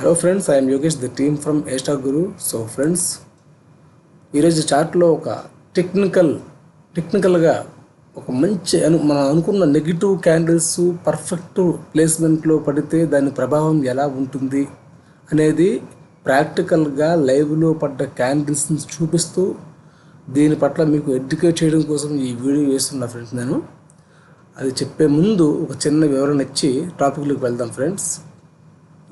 Hello friends I'm Yogesh the team from Asta Guru so friends ఈరోజు చార్ట్లో ఒక technical టెక్నికల్గా ఒక మంచి అను మనం అనుకున్న నెగిటివ్ క్యాండిల్స్ పర్ఫెక్ట్ ప్లేస్మెంట్లో పడితే దాని ప్రభావం ఎలా ఉంటుంది అనేది ప్రాక్టికల్గా లైవ్లో పడ్డ క్యాండిల్స్ని చూపిస్తూ దీని పట్ల మీకు ఎడ్యుకేట్ చేయడం కోసం ఈ వీడియో చేస్తున్నా ఫ్రెండ్స్ నేను. అది చెప్పే ముందు ఒక చిన్న వివరణ ఇచ్చి టాపిక్లోకి వెళ్దాం ఫ్రెండ్స్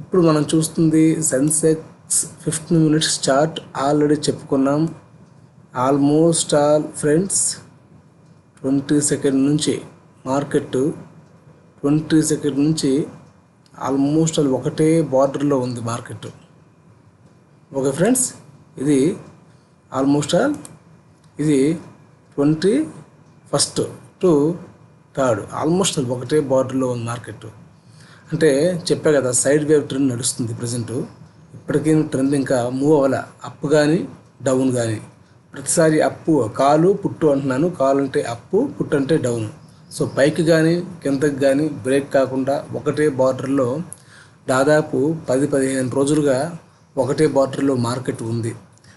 ఇప్పుడు మనం చూస్తుంది Sensex fifteen minutes chart already చెప్పుకున్నాం. Almost all friends twenty second నుంచి మార్కెట్ ట్వంటీ సెకండ్ నుంచి ఆల్మోస్ట్ ఆల్ ఒకటే బార్డర్లో ఉంది మార్కెట్. ఓకే ఫ్రెండ్స్ ఇది ఆల్మోస్ట్ ఆల్ ఇది twenty first to third almost ఒకటే బార్డర్లో ఉంది మార్కెట్. అంటే చెప్పా కదా సైడ్ వేవ్ ట్రెండ్ నడుస్తుంది ప్రజెంట్ ఇప్పటికీ ట్రెండ్ ఇంకా మూవ్ అవ్వాల. అప్ కానీ డౌన్ కానీ ప్రతిసారి అప్పు కాలు పుట్టు అంటున్నాను. కాలు అంటే అప్పు పుట్టు అంటే డౌన్ సో పైకి కానీ కిందకి కానీ బ్రేక్ కాకుండా ఒకటే బార్డర్లో దాదాపు పది పదిహేను రోజులుగా ఒకటే బార్డర్లో మార్కెట్ ఉంది.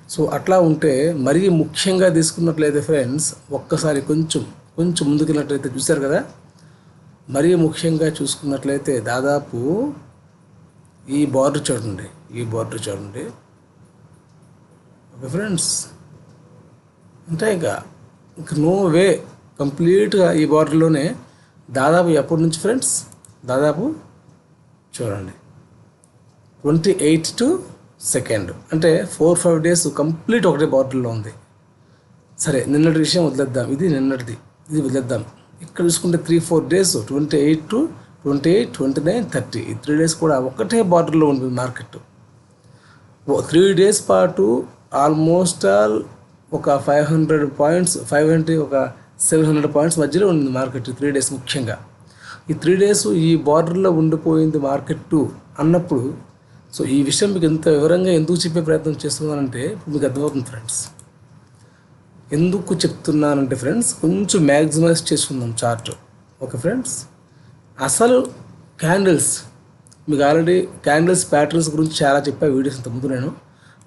సో అట్లా ఉంటే మరీ ముఖ్యంగా తీసుకున్నట్లయితే ఫ్రెండ్స్ ఒక్కసారి కొంచెం కొంచెం ముందుకెళ్ళినట్లయితే చూశారు కదా? మరీ ముఖ్యంగా చూసుకున్నట్లయితే దాదాపు ఈ బార్డర్ చూడండి ఈ బార్డర్ చూడండి. ఓకే ఫ్రెండ్స్ అంటే ఇంకా ఇంక నో వే కంప్లీట్గా ఈ బార్డర్లోనే దాదాపు ఎప్పటి నుంచి ఫ్రెండ్స్ దాదాపు చూడండి. ట్వంటీ ఎయిట్ టు సెకండ్ అంటే ఫోర్ ఫైవ్ డేస్ కంప్లీట్ ఒకటే బార్డర్లో ఉంది. సరే నిన్నటి విషయం వదిలేద్దాం. ఇది నిన్నటిది. ఇది వదిలేద్దాం. ఇక్కడ చూసుకుంటే three four days twenty eight to twenty eight twenty nine thirty ఈ త్రీ డేస్ కూడా ఒకటే బార్డర్లో ఉంటుంది మార్కెట్ త్రీ డేస్ పాటు ఆల్మోస్ట్ ఆల్ ఒక five hundred points five hundred ఒక సెవెన్ హండ్రెడ్ పాయింట్స్ మధ్యలో ఉంది మార్కెట్ త్రీ డేస్ ముఖ్యంగా. ఈ త్రీ డేస్ ఈ బార్డర్లో ఉండిపోయింది మార్కెట్ అన్నప్పుడు సో ఈ విషయం మీకు ఎంత వివరంగా ఎందుకు చెప్పే ప్రయత్నం చేస్తున్నానంటే మీకు అర్థమవుతుంది ఫ్రెండ్స్ ఎందుకు చెప్తున్నానంటే ఫ్రెండ్స్ కొంచెం మ్యాక్సిమైజ్ చేసుకుందాం చార్ట్ ఓకే ఫ్రెండ్స్? అసలు క్యాండిల్స్ మీకు ఆల్రెడీ క్యాండిల్స్ ప్యాటర్న్స్ గురించి చాలా చెప్పా వీడియోస్ ఇంతకుముందు నేను.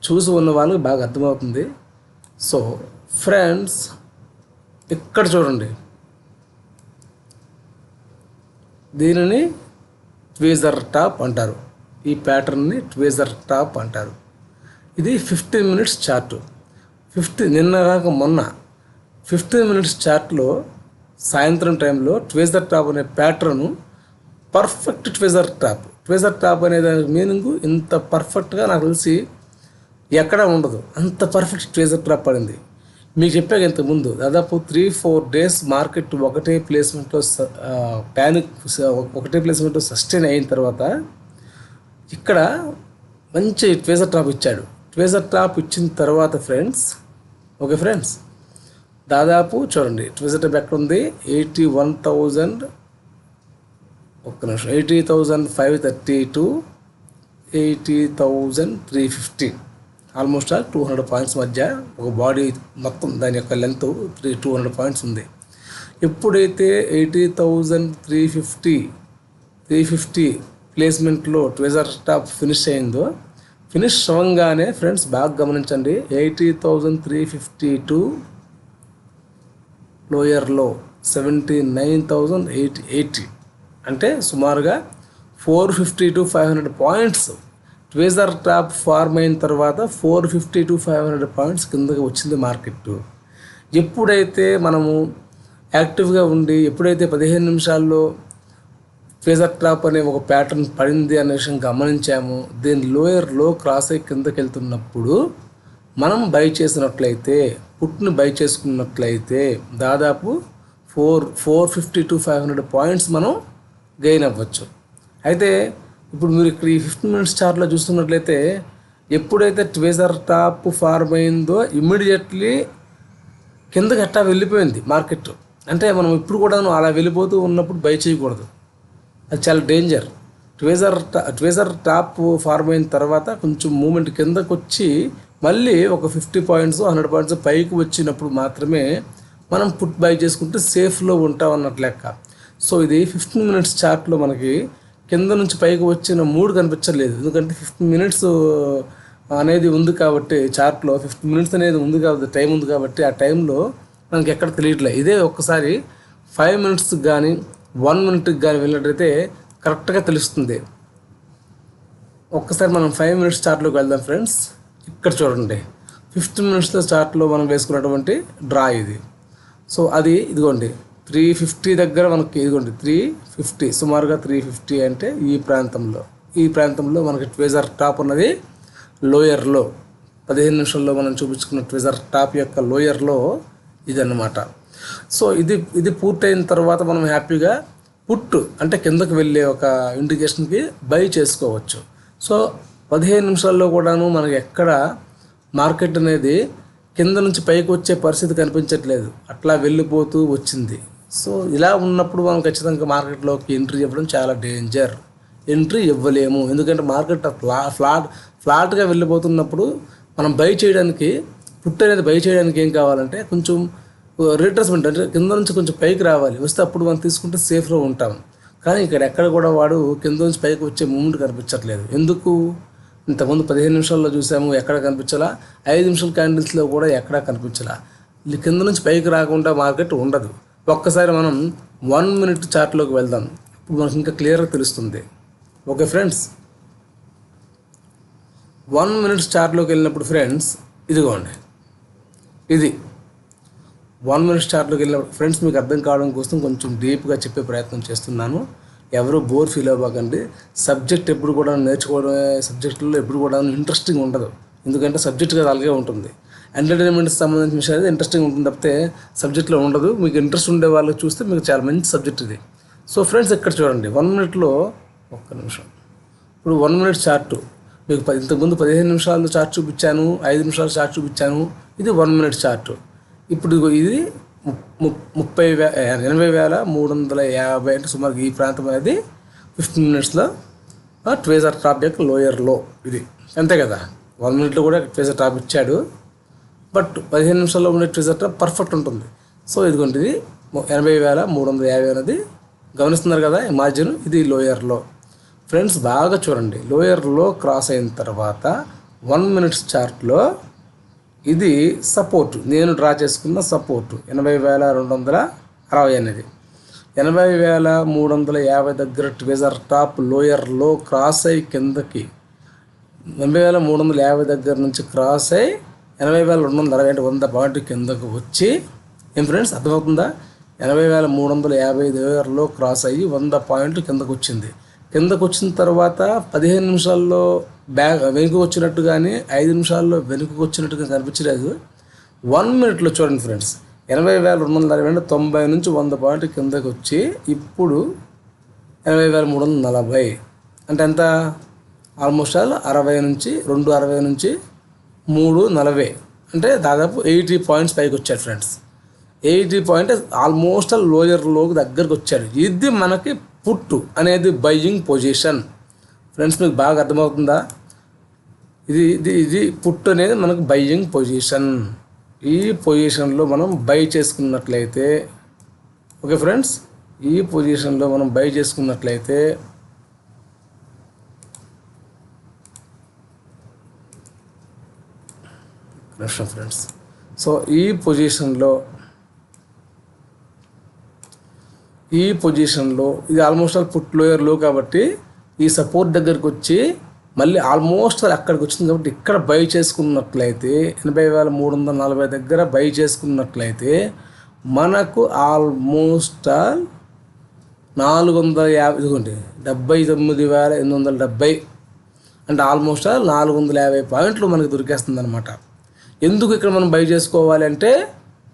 చూసి ఉన్న వాళ్ళకి బాగా అర్థమవుతుంది. సో ఫ్రెండ్స్ ఇక్కడ చూడండి. దీనిని ట్వీజర్ టాప్ అంటారు. ఈ ప్యాటర్న్ని ట్వీజర్ టాప్ అంటారు. ఇది ఫిఫ్టీన్ మినిట్స్ చార్ట్ ఫిఫ్త్ నిన్న కాక మొన్న ఫిఫ్టీన్ మినిట్స్ చార్ట్లో సాయంత్రం టైంలో ట్వేజర్ టాప్ అనే pattern perfect tweezer top. Tweezer top అనే దానికి మీనింగ్ ఇంత పర్ఫెక్ట్గా నాకు తెలిసి ఎక్కడా ఉండదు. అంత పర్ఫెక్ట్ ట్వేజర్ టాప్ పడింది. మీకు చెప్పాక ఇంత ముందు దాదాపు త్రీ ఫోర్ డేస్ మార్కెట్ ఒకటే ప్లేస్మెంట్లో ప్యానిక్ ఒకటే ప్లేస్మెంట్లో సస్టైన్ అయిన తర్వాత ఇక్కడ మంచి ట్వేజర్ టాప్ ఇచ్చాడు. ట్వేజర్ టాప్ ఇచ్చిన తర్వాత ఫ్రెండ్స్ ఓకే ఫ్రెండ్స్ దాదాపు చూడండి ట్వేజర్ ఎక్కడ ఉంది? ఎయిటీ వన్ థౌజండ్ ఒక్క నిమిషం eighty thousand five thirty to eighty thousand three fifty. Almost all two hundred points మధ్య ఒక బాడీ మొత్తం దాని యొక్క length three two hundred points ఉంది. ఎప్పుడైతే eighty thousand three fifty three fifty ప్లేస్మెంట్లో tweezer top finish అయిందో ఫినిష్ అవ్వగానే ఫ్రెండ్స్ బాగా గమనించండి. Eighty thousand three fifty two లోయర్లో seventy nine thousand eighty eighty అంటే సుమారుగా four fifty to five hundred points tweezer top form అయిన తర్వాత four fifty to five hundred points కిందకి వచ్చింది మార్కెట్. ఎప్పుడైతే మనము యాక్టివ్గా ఉండి ఎప్పుడైతే పదిహేను నిమిషాల్లో ఫేజర్ ట్రాప్ అనే ఒక ప్యాటర్న్ పడింది అనే విషయం గమనించాము. దీని లోయర్లో క్రాస్ అయ్యి కిందకి వెళ్తున్నప్పుడు మనం బై చేసినట్లయితే పుట్ని బై చేసుకున్నట్లయితే దాదాపు four four fifty to five hundred points మనం గెయిన్ అవ్వచ్చు. అయితే ఇప్పుడు మీరు ఇక్కడ ఈ ఫిఫ్టీన్ మినిట్స్ చార్ట్లో చూస్తున్నట్లయితే ఎప్పుడైతే ట్వేజర్ టాప్ ఫార్మ్ అయిందో ఇమ్మీడియట్లీ కిందకి అట్టా వెళ్ళిపోయింది మార్కెట్. అంటే మనం ఇప్పుడు కూడా అలా వెళ్ళిపోతూ ఉన్నప్పుడు బై చేయకూడదు. అది చాలా danger tweezer tweezer top form అయిన తర్వాత కొంచెం మూమెంట్ కిందకు వచ్చి మళ్ళీ ఒక ఫిఫ్టీ పాయింట్స్ హండ్రెడ్ పాయింట్స్ పైకి వచ్చినప్పుడు మాత్రమే మనం పుట్ బై చేసుకుంటే సేఫ్లో ఉంటాం అన్నట్టు లెక్క. సో ఇది ఫిఫ్టీన్ మినిట్స్ చార్ట్లో మనకి కింద నుంచి పైకి వచ్చిన మూడు కనిపించలేదు ఎందుకంటే ఫిఫ్టీన్ మినిట్స్ uh, అనేది ఉంది కాబట్టి చార్ట్లో ఫిఫ్టీన్ మినిట్స్ అనేది ఉంది కాబట్టి టైం ఉంది కాబట్టి ఆ టైంలో మనకి ఎక్కడ తెలియట్లేదు. ఇదే ఒక్కసారి ఫైవ్ మినిట్స్ కానీ వన్ మినిట్కి కానీ వెళ్ళినట్టయితే కరెక్ట్గా తెలుస్తుంది. ఒక్కసారి మనం ఫైవ్ మినిట్స్ చార్ట్లోకి వెళ్దాం ఫ్రెండ్స్. ఇక్కడ చూడండి. ఫిఫ్టీన్ మినిట్స్లో చార్ట్లో మనం వేసుకున్నటువంటి డ్రా ఇది. సో అది ఇదిగోండి. త్రీ ఫిఫ్టీ దగ్గర మనకి ఇదిగోండి త్రీ ఫిఫ్టీ సుమారుగా త్రీ ఫిఫ్టీ అంటే ఈ ప్రాంతంలో. ఈ ప్రాంతంలో మనకి ట్వేజర్ టాప్ ఉన్నది. లోయర్లో. పదిహేను నిమిషాల్లో మనం చూపించుకున్న ట్వేజర్ టాప్ యొక్క లోయర్లో ఇదన్నమాట. సో ఇది ఇది పూర్తయిన తర్వాత మనం హ్యాపీగా పుట్టు అంటే కిందకు వెళ్ళే ఒక ఇండికేషన్కి బై చేసుకోవచ్చు. సో పదిహేను నిమిషాల్లో కూడాను మనకి ఎక్కడ మార్కెట్ అనేది కింద నుంచి పైకి వచ్చే పరిస్థితి కనిపించట్లేదు. అట్లా వెళ్ళిపోతూ వచ్చింది. సో ఇలా ఉన్నప్పుడు మనం ఖచ్చితంగా మార్కెట్లోకి ఎంట్రీ ఇవ్వడం చాలా డేంజర్. ఎంట్రీ ఇవ్వలేము. ఎందుకంటే మార్కెట్ ఫ్లా ఫ్లాట్ ఫ్లాట్గా వెళ్ళిపోతున్నప్పుడు మనం బై చేయడానికి పుట్టు అనేది బై చేయడానికి ఏం కావాలంటే కొంచెం రిట్రెస్మెంట్ అంటే కింద నుంచి కొంచెం పైకి రావాలి. వస్తే అప్పుడు మనం తీసుకుంటే సేఫ్లో ఉంటాం. కానీ ఇక్కడ ఎక్కడ కూడా వాడు కింద నుంచి పైకి వచ్చే మూమెంట్ కనిపించట్లేదు. ఎందుకు? ఇంతకుముందు పదిహేను నిమిషాల్లో చూసాము ఎక్కడ కనిపించాలా? ఐదు నిమిషాల క్యాండిల్స్లో కూడా ఎక్కడా కనిపించాలా? కింద నుంచి పైకి రాకుండా మార్కెట్ ఉండదు. ఒక్కసారి మనం వన్ మినిట్ చార్ట్లోకి వెళ్దాం. ఇప్పుడు మనకి ఇంకా క్లియర్గా తెలుస్తుంది. ఓకే ఫ్రెండ్స్ వన్ మినిట్ చార్ట్లోకి వెళ్ళినప్పుడు ఫ్రెండ్స్ ఇదిగోండి. ఇది. వన్ మినిట్ చార్ట్లోకి వెళ్ళినప్పుడు ఫ్రెండ్స్ మీకు అర్థం కావడం కోసం కొంచెం డీప్గా చెప్పే ప్రయత్నం చేస్తున్నాను. ఎవరు బోర్ ఫీల్ అవ్వకండి. సబ్జెక్ట్ ఎప్పుడు కూడా నేర్చుకోవడం సబ్జెక్టులో ఎప్పుడు కూడా ఇంట్రెస్టింగ్ ఉండదు. ఎందుకంటే సబ్జెక్ట్ కదా అలాగే ఉంటుంది. ఎంటర్టైన్మెంట్కి సంబంధించిన విషయాలు ఇంట్రెస్టింగ్ ఉంటుంది తప్పితే సబ్జెక్ట్లో ఉండదు. మీకు ఇంట్రెస్ట్ ఉండే వాళ్ళకి చూస్తే మీకు చాలా మంచి సబ్జెక్ట్ ఇది. సో ఫ్రెండ్స్ ఇక్కడ చూడండి. వన్ మినిట్లో ఒక్క నిమిషం. ఇప్పుడు వన్ మినిట్ చార్ట్. మీకు పది ఇంతకుముందు పదిహేను నిమిషాలు చార్ట్ చూపించాను ఐదు నిమిషాలు చార్ట్ చూపించాను. ఇది వన్ మినిట్ చార్ట్. ఇప్పుడు ఇది ము- ముప్పై వే ఎనభై వేల మూడు వందల యాభై అంటే సుమారు ఈ ప్రాంతం అనేది ఫిఫ్టీన్ మినిట్స్లో ట్వేజర్ టాప్ యొక్క లోయర్లో ఇది. అంతే కదా? వన్ మినిట్లో కూడా ట్వేజర్ టాప్ ఇచ్చాడు. బట్ పదిహేను నిమిషాల్లో ఉండే ట్విజర్ టాప్ పర్ఫెక్ట్ ఉంటుంది. సో ఇదిగోండి ఇది ఎనభై వేల మూడు వందల యాభై అనేది గమనిస్తున్నారు కదా ఈ మార్జిన్ ఇది లోయర్లో ఫ్రెండ్స్ బాగా చూడండి. లోయర్లో క్రాస్ అయిన తర్వాత వన్ మినిట్స్ చార్ట్లో ఇది సపోర్ట్ నేను డ్రా చేసుకున్న సపోర్టు ఎనభై వేల రెండు వందల అరవై అనేది ఎనభై వేల మూడు వందల యాభై దగ్గర ట్విజర్ టాప్ లోయర్లో క్రాస్ అయ్యి కిందకి ఎనభై వేల మూడు వందల యాభై దగ్గర నుంచి క్రాస్ అయ్యి ఎనభై వేల రెండు వందల అరవై అంటే వంద పాయింట్ కిందకు వచ్చి ఏం ఫ్రెండ్స్ అర్థమవుతుందా? ఎనభై వేల మూడు వందల యాభై దగ్గరలో క్రాస్ అయ్యి వంద పాయింట్ కిందకు వచ్చింది. కిందకు వచ్చిన తర్వాత పదిహేను నిమిషాల్లో బ్యాక్ వెనుకకు వచ్చినట్టు కానీ ఐదు నిమిషాల్లో వెనుకకు వచ్చినట్టుగా కనిపించలేదు. వన్ మినిట్లో చూడండి ఫ్రెండ్స్ ఎనభై వేల రెండు వందల అరవై అంటే తొంభై నుంచి వంద పాయింట్ కిందకు వచ్చి ఇప్పుడు ఎనభై వేల మూడు వందల నలభై. అంటే ఎంత? ఆల్మోస్ట్ ఆల్ అరవై నుంచి రెండు అరవై నుంచి మూడు నలభై. అంటే దాదాపు ఎయిటీ పాయింట్స్ పైకి వచ్చాడు friends. Eighty point almost all లోయర్లోకి దగ్గరకు వచ్చాడు. ఇది మనకి పుట్టు అనేది బయ్యింగ్ పొజిషన్. ఫ్రెండ్స్ మీకు బాగా అర్థమవుతుందా? ఇది ఇది ఇది పుట్టు అనేది మనకు బయ్యింగ్ పొజిషన్ ఈ పొజిషన్లో మనం బై చేసుకున్నట్లయితే ఓకే ఫ్రెండ్స్ ఈ పొజిషన్లో మనం బై చేసుకున్నట్లయితే నిమిషం ఫ్రెండ్స్ సో ఈ పొజిషన్లో ఈ పొజిషన్లో ఇది ఆల్మోస్ట్ ఆల్ పుట్ లోయర్లో కాబట్టి ఈ సపోర్ట్ దగ్గరకు వచ్చి మళ్ళీ ఆల్మోస్ట్ అది అక్కడికి వచ్చింది కాబట్టి ఇక్కడ బై చేసుకున్నట్లయితే ఎనభై వేల మూడు వందల నలభై దగ్గర బై చేసుకున్నట్లయితే మనకు ఆల్మోస్ట్ నాలుగు వందల యాభై ఇదిగోండి డెబ్బై తొమ్మిది వేల ఎనిమిది వందల డెబ్బై. అంటే ఆల్మోస్ట్ నాలుగు వందల యాభై పాయింట్లు మనకు దొరికేస్తుంది అనమాట ఎందుకు ఇక్కడ మనం బై చేసుకోవాలి అంటే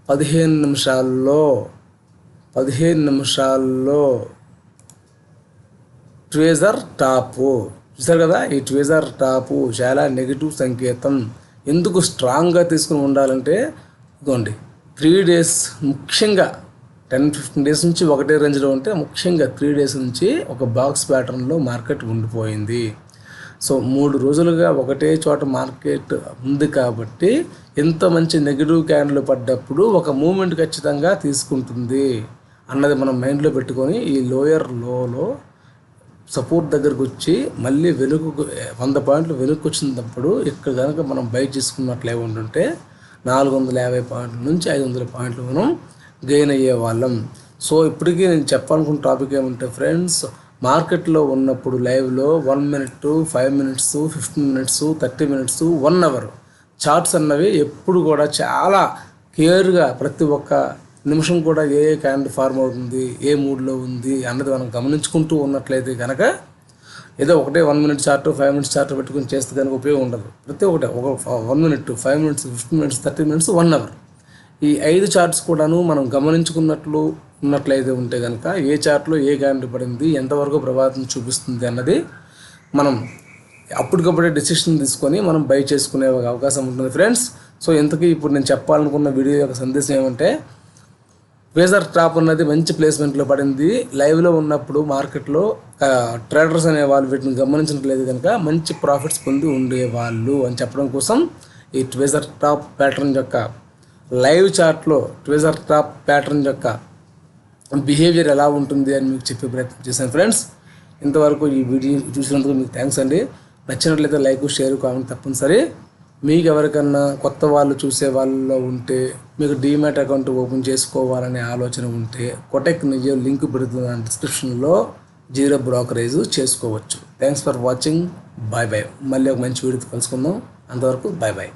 పదిహేను నిమిషాల్లో పదిహేను నిమిషాల్లో ట్రేజర్ టాపు. చూసారు కదా? ఈ ట్వేజర్ టాపు చాలా నెగిటివ్ సంకేతం. ఎందుకు స్ట్రాంగ్గా తీసుకుని ఉండాలంటే ఇదిగోండి త్రీ డేస్ ముఖ్యంగా టెన్ ఫిఫ్టీన్ డేస్ నుంచి ఒకటే రేంజ్లో ఉంటే ముఖ్యంగా త్రీ డేస్ నుంచి ఒక బాక్స్ ప్యాటర్న్లో మార్కెట్ ఉండిపోయింది. సో మూడు రోజులుగా ఒకటే చోట మార్కెట్ ఉంది కాబట్టి ఎంత మంచి నెగిటివ్ క్యాండ్లు పడ్డప్పుడు ఒక మూమెంట్ ఖచ్చితంగా తీసుకుంటుంది అన్నది మనం మైండ్లో పెట్టుకొని ఈ లోయర్ లోలో సపోర్ట్ దగ్గరకు వచ్చి మళ్ళీ వెనుకు వంద పాయింట్లు వెనుక వచ్చినప్పుడు ఇక్కడ కనుక మనం బై చేసుకున్నట్లు ఉంటుంటే నాలుగు వందల యాభై పాయింట్ల నుంచి ఐదు వందల పాయింట్లు మనం గెయిన్ అయ్యే వాళ్ళం. సో ఇప్పటికీ నేను చెప్పాలనుకున్న టాపిక్ ఏమంటే ఫ్రెండ్స్ మార్కెట్లో ఉన్నప్పుడు లైవ్లో one minute five minutes fifteen minutes thirty minutes one hour charts అన్నవి ఎప్పుడు కూడా చాలా కేర్గా ప్రతి ఒక్క నిమిషం కూడా ఏ ఏ ఫార్మ్ అవుతుంది ఏ మూడ్లో ఉంది అన్నది మనం గమనించుకుంటూ ఉన్నట్లయితే కనుక ఏదో ఒకటే one minute chart five minutes chart పెట్టుకుని చేస్తే కనుక ఉపయోగం ఉండదు. ప్రతి ఒకటే ఒక one minute five minutes fifteen minutes thirty minutes one hour. ఈ ఐదు చార్ట్స్ కూడాను మనం గమనించుకున్నట్లు ఉన్నట్లయితే ఉంటే కనుక ఏ చార్ట్లో ఏ క్యాండ్ పడింది ఎంతవరకు ప్రభావితం చూపిస్తుంది అన్నది మనం అప్పటికప్పుడే డిసిషన్ తీసుకొని మనం బై చేసుకునే ఒక అవకాశం ఉంటుంది ఫ్రెండ్స్. సో ఇంతకీ ఇప్పుడు నేను చెప్పాలనుకున్న వీడియో యొక్క సందేశం ఏమంటే వేజర్ టాప్ ఉన్నది మంచి ప్లేస్మెంట్లో పడింది. లైవ్లో ఉన్నప్పుడు మార్కెట్లో ట్రేడర్స్ అనే వాళ్ళు వీటిని గమనించట్లేదు కనుక మంచి ప్రాఫిట్స్ పొంది ఉండేవాళ్ళు అని చెప్పడం కోసం ఈ ట్వేజర్ టాప్ ప్యాటర్న్ యొక్క లైవ్ చార్ట్లో ట్వేజర్ టాప్ ప్యాటర్న్ యొక్క బిహేవియర్ ఎలా ఉంటుంది అని మీకు చెప్పే ప్రయత్నం చేశాను ఫ్రెండ్స్ ఇంతవరకు ఈ వీడియో చూసినందుకు మీకు థ్యాంక్స్ అండి. నచ్చినట్లయితే లైక్ షేర్ కామెంట్ తప్పనిసరి. మీకు ఎవరికన్నా కొత్త వాళ్ళు చూసే వాళ్ళలో ఉంటే మీకు డీమ్యాట్ అకౌంట్ ఓపెన్ చేసుకోవాలనే ఆలోచన ఉంటే కొటెక్ నిజం లింక్ పెడుతున్న డిస్క్రిప్షన్లో జీరో బ్రోకరేజ్ చేసుకోవచ్చు. Thanks for watching bye bye మళ్ళీ ఒక మంచి వీడియో కలుసుకుందాం. అంతవరకు బాయ్ బాయ్